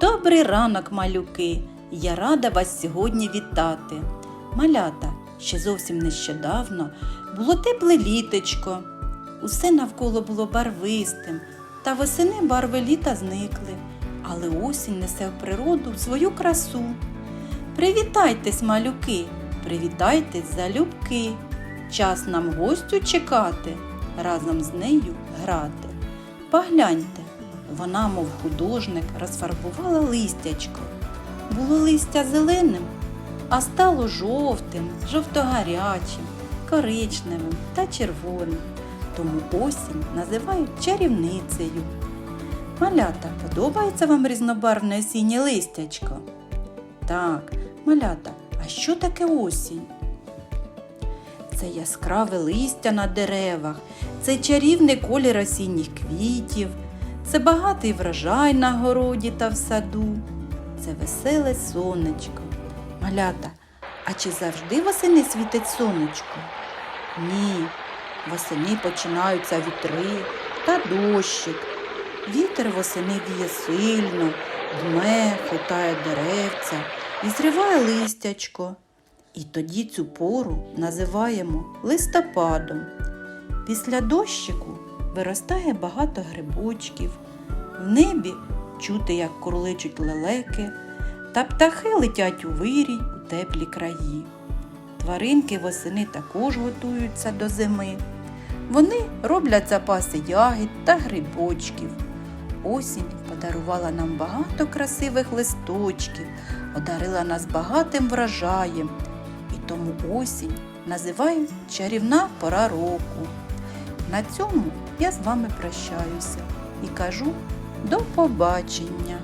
Добрий ранок, малюки! Я рада вас сьогодні вітати. Малята, ще зовсім нещодавно було тепле літочко. Усе навколо було барвистим, та восени барви літа зникли, але осінь несе в природу свою красу. Привітайтесь, малюки, привітайтесь, залюбки. Час нам гостю чекати, разом з нею грати. Погляньте, вона, мов художник, розфарбувала листячко. Було листя зеленим, а стало жовтим, жовтогарячим, коричневим та червоним. Тому осінь називають чарівницею. Малята, подобається вам різнобарвне осіннє листячко? Так, малята, а що таке осінь? Це яскраве листя на деревах, це чарівний колір осінніх квітів, це багатий врожай на городі та в саду, це веселе сонечко. Малята, а чи завжди восени світить сонечко? Ні, восени починаються вітри та дощик. Вітер восени віє сильно, дме, хитає деревця і зриває листячко. І тоді цю пору називаємо листопадом. Після дощику виростає багато грибочків. В небі чути, як курличуть лелеки, та птахи летять у вирій у теплі краї. Тваринки восени також готуються до зими. Вони роблять запаси ягід та грибочків. Осінь подарувала нам багато красивих листочків, одарила нас багатим врожаєм. І тому осінь називають чарівна пора року. На цьому я з вами прощаюся і кажу до побачення.